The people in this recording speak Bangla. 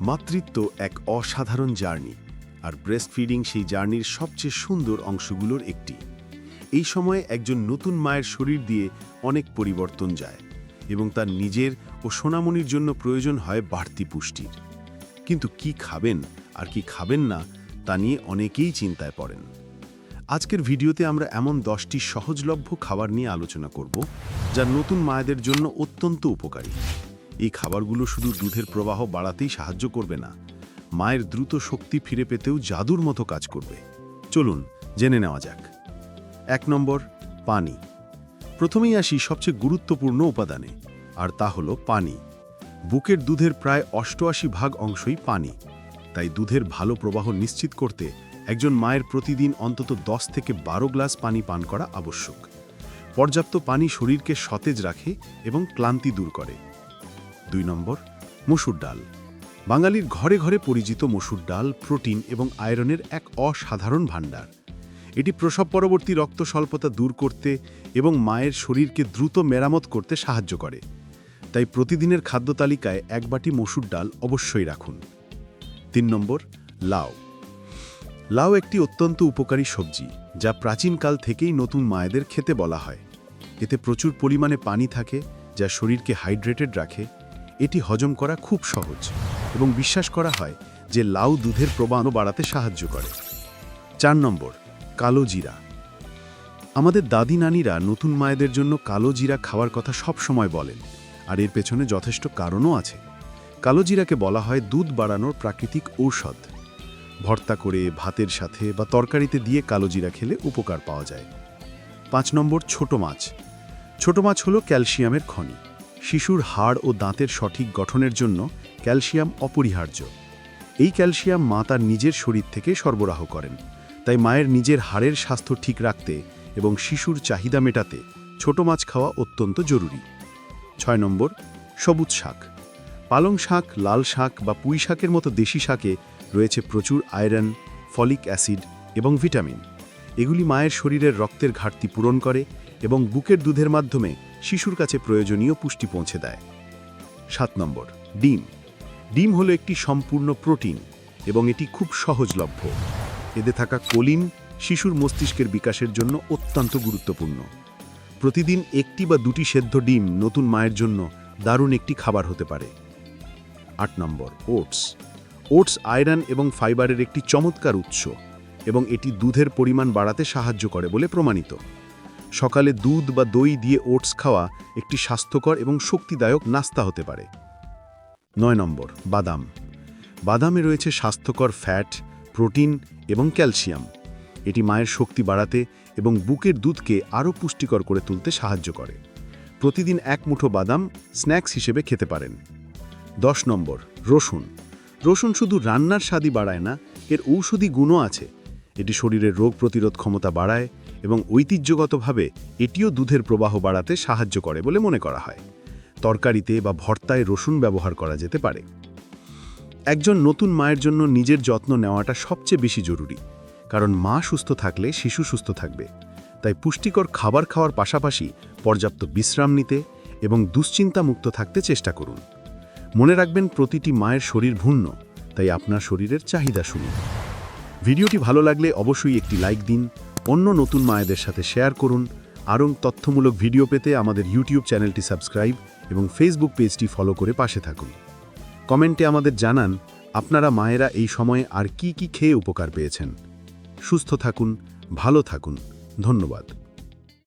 মাতৃত্ব এক অসাধারণ জার্নি, আর ব্রেস্ট ফিডিং সেই জার্নির সবচেয়ে সুন্দর অংশগুলোর একটি। এই সময়ে একজন নতুন মায়ের শরীর দিয়ে অনেক পরিবর্তন যায়, এবং তার নিজের ও সোনামণির জন্য প্রয়োজন হয় বাড়তি পুষ্টির। কিন্তু কি খাবেন আর কি খাবেন না, তা নিয়ে অনেকেই চিন্তায় পড়েন। আজকের ভিডিওতে আমরা এমন দশটি সহজলভ্য খাবার নিয়ে আলোচনা করব, যা নতুন মায়েদের জন্য অত্যন্ত উপকারী। এই খাবারগুলো শুধু দুধের প্রবাহ বাড়াতেই সাহায্য করবে না, মায়ের দ্রুত শক্তি ফিরে পেতেও জাদুর মতো কাজ করবে। চলুন, জেনে নেওয়া যাক। এক নম্বর, পানি। প্রথমেই আসি সবচেয়ে গুরুত্বপূর্ণ উপাদানে, আর তা হলো পানি। বুকের দুধের প্রায় অষ্টআশি ভাগ অংশই পানি, তাই দুধের ভালো প্রবাহ নিশ্চিত করতে একজন মায়ের প্রতিদিন অন্তত 10 থেকে বারো গ্লাস পানি পান করা আবশ্যক। পর্যাপ্ত পানি শরীরকে সতেজ রাখে এবং ক্লান্তি দূর করে। দুই নম্বর, মসুর ডাল। বাঙালির ঘরে ঘরে পরিচিত মসুর ডাল, প্রোটিন এবং আয়রনের এক অসাধারণ ভাণ্ডার। এটি প্রসব পরবর্তী রক্ত স্বল্পতা দূর করতে এবং মায়ের শরীরকে দ্রুত মেরামত করতে সাহায্য করে। তাই প্রতিদিনের খাদ্য তালিকায় এক বাটি মসুর ডাল অবশ্যই রাখুন। তিন নম্বর, লাউ। লাউ একটি অত্যন্ত উপকারী সবজি, যা প্রাচীনকাল থেকেই নতুন মায়েদের খেতে বলা হয়। এতে প্রচুর পরিমাণে পানি থাকে, যা শরীরকে হাইড্রেটেড রাখে এটি হজম করা খুব সহজ এবং বিশ্বাস করা হয় যে লাউ দুধের প্রবাহ বাড়াতে সাহায্য করে। চার নম্বর, কালো জিরা। আমাদের দাদি নানিরা নতুন মায়েদের জন্য কালো জিরা খাওয়ার কথা সব সময় বলেন, আর এর পেছনে যথেষ্ট কারণও আছে। কালো জিরাকে বলা হয় দুধ বাড়ানোর প্রাকৃতিক ঔষধ। ভর্তা করে, ভাতের সাথে বা তরকারিতে দিয়ে কালো জিরা খেলে উপকার পাওয়া যায়। পাঁচ নম্বর, ছোট মাছ। ছোট মাছ হলো ক্যালসিয়ামের খনি। শিশুর হাড় ও দাঁতের সঠিক গঠনের জন্য ক্যালসিয়াম অপরিহার্য। এই ক্যালসিয়াম মা তার নিজের শরীর থেকে সরবরাহ করেন। তাই মায়ের নিজের হাড়ের স্বাস্থ্য ঠিক রাখতে এবং শিশুর চাহিদা মেটাতে ছোট মাছ খাওয়া অত্যন্ত জরুরি। ছয় নম্বর, সবুজ শাক। পালং শাক, লাল শাক বা পুঁই শাকের মতো দেশি শাকে রয়েছে প্রচুর আয়রন, ফলিক অ্যাসিড এবং ভিটামিন। এগুলি মায়ের শরীরের রক্তের ঘাটতি পূরণ করে এবং বুকের দুধের মাধ্যমে শিশুর কাছে প্রয়োজনীয় পুষ্টি পৌঁছে দেয়। সাত নম্বর, ডিম। ডিম হলো একটি সম্পূর্ণ প্রোটিন এবং এটি খুব সহজলভ্য। এতে থাকা কোলিন শিশুর মস্তিষ্কের বিকাশের জন্য অত্যন্ত গুরুত্বপূর্ণ। প্রতিদিন একটি বা দুটি সেদ্ধ ডিম নতুন মায়ের জন্য দারুণ একটি খাবার হতে পারে। আট নম্বর, ওটস। ওটস আয়রন এবং ফাইবারের একটি চমৎকার উৎস এবং এটি দুধের পরিমাণ বাড়াতে সাহায্য করে বলে প্রমাণিত। সকালে দুধ বা দই দিয়ে ওটস খাওয়া একটি স্বাস্থ্যকর এবং শক্তিদায়ক নাস্তা হতে পারে। নয় নম্বর, বাদাম। বাদামে রয়েছে স্বাস্থ্যকর ফ্যাট, প্রোটিন এবং ক্যালসিয়াম। এটি মায়ের শক্তি বাড়াতে এবং বুকের দুধকে আরও পুষ্টিকর করে তুলতে সাহায্য করে। প্রতিদিন এক মুঠো বাদাম স্ন্যাক্স হিসেবে খেতে পারেন। দশ নম্বর, রসুন। রসুন শুধু রান্নার স্বাদই বাড়ায় না, এর ঔষধি গুণও আছে। এটি শরীরের রোগ প্রতিরোধ ক্ষমতা বাড়ায় এবং ঐতিহ্যগতভাবে এটিও দুধের প্রবাহ বাড়াতে সাহায্য করে বলে মনে করা হয়। তরকারিতে বা ভর্তায় রসুন ব্যবহার করা যেতে পারে। একজন নতুন মায়ের জন্য নিজের যত্ন নেওয়াটা সবচেয়ে বেশি জরুরি, কারণ মা সুস্থ থাকলে শিশু সুস্থ থাকবে। তাই পুষ্টিকর খাবার খাওয়ার পাশাপাশি পর্যাপ্ত বিশ্রাম নিতে এবং দুশ্চিন্তামুক্ত থাকতে চেষ্টা করুন। মনে রাখবেন প্রতিটি মায়ের শরীর ভিন্ন, তাই আপনার শরীরের চাহিদা শুনুন। ভিডিওটি ভালো লাগলে অবশ্যই একটি লাইক দিন অন্য নতুন মায়েদের সাথে শেয়ার করুন, আরও তথ্যমূলক ভিডিও পেতে আমাদের ইউটিউব চ্যানেলটি সাবস্ক্রাইব এবং ফেসবুক পেজটি ফলো করে পাশে থাকুন। কমেন্টে আমাদের জানান, আপনারা মায়েরা এই সময়ে আর কি কি খেয়ে উপকার পেয়েছেন। সুস্থ থাকুন, ভালো থাকুন। ধন্যবাদ।